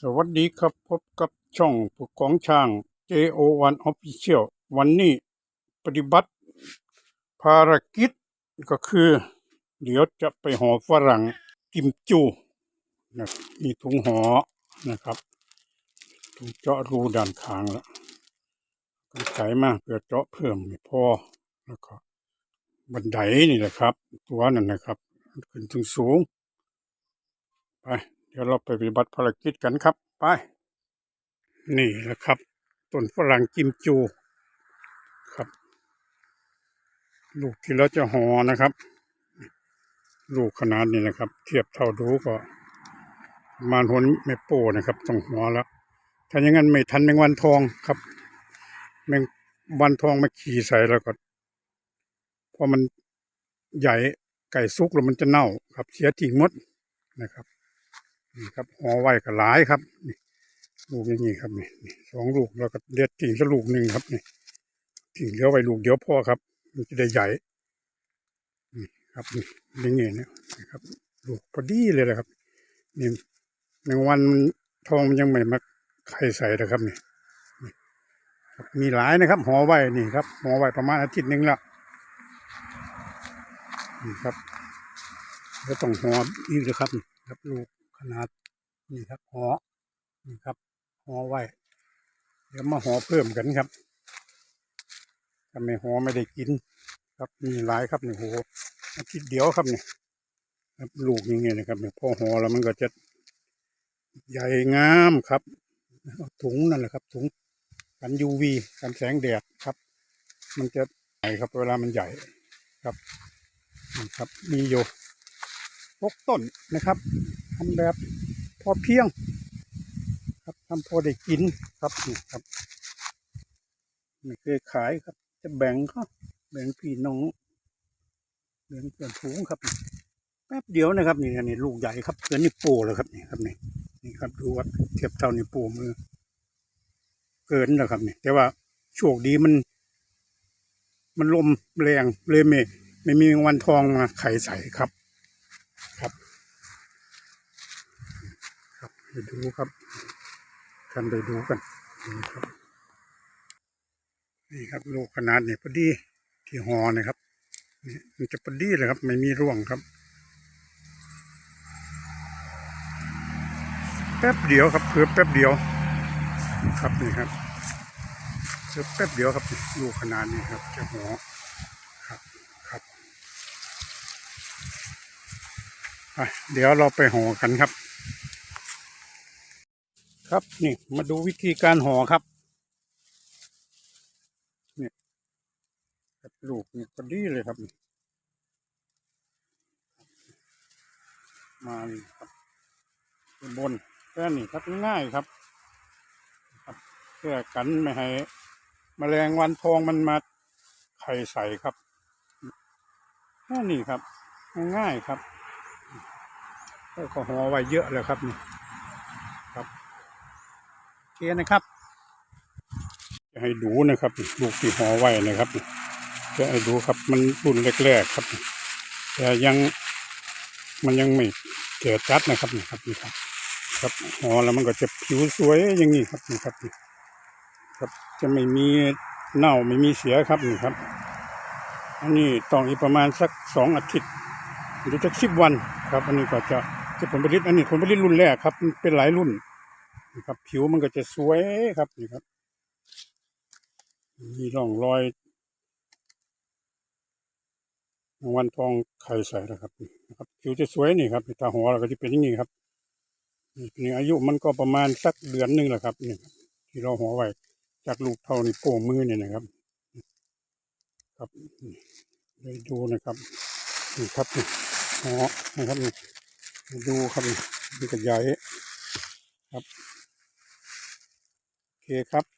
สวัสดีครับพบกับช่องผู้กองช่าง JO1 Official วันนี้ปฏิบัติภารกิจก็คือ เดี๋ยวจะไปห่อฝรั่งกิมจูนะมีถุงห่อนะครับถุงเจาะรูด้านข้างแล้วกันไขมาเพื่อเจาะเพิ่มไม่พอแล้วก็บันไดนี่แหละครับ ตัวนั่นนะครับ ขึ้นถึงสูงไป ดี๋ยวเราไปปฏิบัติภารกิจกันครับ ไป นี่แหละครับต้นฝรั่งกิมจู ครับ ลูกที่เราจะห่อนะครับ ลูกขนาดนี้นะครับ เทียบเท่าดูก็ประมาณหัวแม่โป้นะครับต้องหัวแล้วถ้าอย่างนั้นไม่ทันแมงวันทองครับแมงวันทองมาขี่ใส่แล้วก็พอมันใหญ่ไก่ซุกแล้วมันจะเน่าครับ เสียทิ้งหมดนะครับ นี่ครับหอไว้ก็หลายครับนี่ลูกอย่างนี้ครับนี่สองลูกแล้วก็เด็ดกิ่งสักลูกหนึ่งครับนี่กิ่งเหลือไว้ลูกเดียวพ่อครับ มันจะได้ใหญ่นี่ครับนี่อย่างนี้เนี่ยนะครับ ลูกพอดีเลยนะครับนี่แมงวันทองมันยังไม่มาไข่ใส่นะครับนี่มีหลายนะครับหอไว้นี่ครับหอไว้ประมาณอาทิตย์หนึ่งล้วนี่ครับแล้วต้องหออีกเลยครับ ครับลูก ขนาดนี่ครับหอนี่ครับหอไว้เดี๋ยวมาหอเพิ่มกันครับถ้าไม่หอไม่ได้กิน ครับมีหลายครับนี่โหอาทิตย์เดียวครับนี่ครับลูกย่างเงี้ยนะครับเนี่ยพอหอแล้วมันก็จะใหญ่งามครับถุงนั่นแหละครับถุงกัน UV กันแสงแดดครับ มันจะใหญ่ครับ เวลามันใหญ่ครับนะครับมีอยู่พกต้นนะครับ ทำแบบพอเพียง ครับทำพอได้กินครับนี่ครับ ไม่เคยขายครับ จะแบ่งเขาแบ่งพี่น้องแบ่งเพื่อนฝูงครับ แป๊บเดียวนะครับนี่นี่ลูกใหญ่ครับเกินนี่โป้เลยครับนี่ครับนี่นี่ครับดูว่าเทียบเท่านี่โป้มือ เกินแล้วครับนี่แต่ว่าโชคดีมัน มันลมแรงเลยไม่ไม่มีวันทองมาไข่ใส่ครับ ครับไป ดูครับกันไปดูกันนี่ครับนี่ครับลูกขนาดเนี่ยพอดีที่หอนะครับนี่มันจะพอดีเลยครับ ไม่มีร่วงครับแป๊บเดียวครับเพื่อแป๊บเดียว ครับนี่ครับเพื่อแป๊บเดียวครับลูกขนาดนี้ครับจะหอครับครับไปเดี๋ยวเราไปห่อกันครับ ครับนี่มาดูวิธีการห่อครับเนี่ยครับลูกนี่พอดีเลยครับ มานี่ครับนบนแค่นี้ครับง่ายครับครับเพื่อกันไม่ให้แมลงวันทองมันมาไข่ใส่ครับแค่นี้ครับ ง่ายครับก็ห่อไว้เยอะเลยครับนี่ เคนะครับ จะให้ดูนะครับ ลูกที่ห่อไว้นะครับ จะให้ดูครับมันรุ่นแรกๆครับ แต่ยังมันยังไม่แก่จัดนะครับนี่ครับนี่ครับ ครับห่อแล้วมันก็จะผิวสวยอย่างนี้ครับนี่ครับครับจะไม่มีเน่าไม่มีเสียครับนี่ครับอันนี้ต้องอีกประมาณสักสองอาทิตย์หรือสักสิบวันครับ อันนี้ก็จะจะผลผลิตอันนี้ผลผลิตรุ่นแรกครับมันเป็นหลายรุ่น นะครับผิวมันก็จะสวยครับนี่ครับ มีร่องรอยรางวันทองไข่ใส่นะครับนี่นะครับผิวจะสวยนี่ครับตาหัวเราก็จะเป็นอย่างนี้ครับนี่อายุมันก็ประมาณสักเดือนหนึ่งแหละครับนี่ที่เราหัวไว้จากลูกเท่านี่โป้งมือเนี่ยนะครับ ครับนี่ได้ดูนะครับนี่ครับนี่หัวนะครับนี่ดูครับนี่กระใหญ่ครับ เคครับ